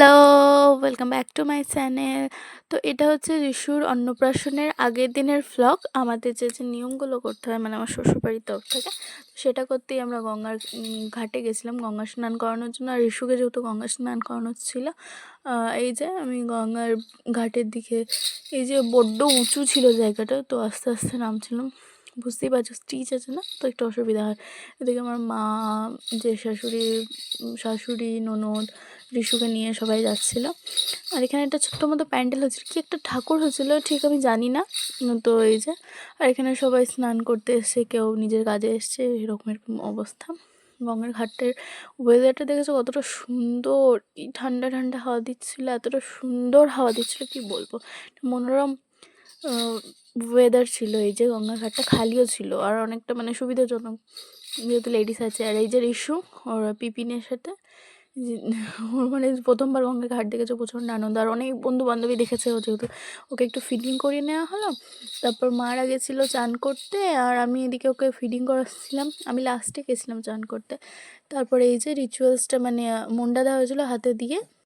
Hello! Welcome back to my channel. তো এটা হচ্ছে রিশুর অন্নপ্রাশনের আগের দিনের ভ্লগ। আমাদের যে, যে নিয়মগুলো করতে হয় মানে আমার শ্বশুরবাড়ির তরফ থেকে, সেটা করতেই আমরা গঙ্গার ঘাটে গেছিলাম গঙ্গা স্নান করানোর জন্য। আর রিশুকে যেহেতু গঙ্গা স্নান করানোর ছিল, এই যে আমি গঙ্গার ঘাটের দিকে এই যে বড্ড উঁচু ছিল জায়গাটা, তো আস্তে, আস্তে নামছিলাম। বুঝতেই পারছ স্টিচ আছে না? তো একটু অসুবিধা হয়। এদিকে আমার মা, যে শাশুড়ি, শাশুড়ি, ননদ, রিশুকে নিয়ে সবাই যাচ্ছিল। আর এখানে একটা ছোট্ট মতো প্যান্ডেল হচ্ছিল। কি একটা ঠাকুর হচ্ছিল ঠিক আমি জানি না। তো এই যে আর এখানে সবাই স্নান করতে এসছে, কেউ নিজের কাজে এসছে, এরকম, এরকম অবস্থা। গঙ্গার ঘাটের ওয়েদারটা দেখেছ কতটা সুন্দর! এই ঠান্ডা, ঠান্ডা হাওয়া দিচ্ছিল, এতটা সুন্দর হাওয়া দিচ্ছিল কি বলব! মনোরম ওয়েদার ছিল এই যে গঙ্গার ঘাটটা খালিও ছিল। আর অনেকটা মানে সুবিধাজনক। যেহেতু লেডিস আছে। আর এই যে রিশু ওর পিপিনের সাথে ওর মানে ১ম বার গঙ্গার ঘাট দেখেছে প্রচণ্ড আনন্দ। আর অনেক বন্ধু-বান্ধবী দেখেছে ও যেহেতু ওকে একটু ফিডিং করিয়ে নেওয়া হলো। তারপর মারা গেছিল চান করতে আর আমি এদিকে ওকে ফিডিং করাচ্ছিলাম। আমি লাস্টে গেছিলাম চান করতে। তারপরে এই যে রিচুয়ালসটা মানে মুন্ডা দেওয়া হয়েছিলো হাতে দিয়ে।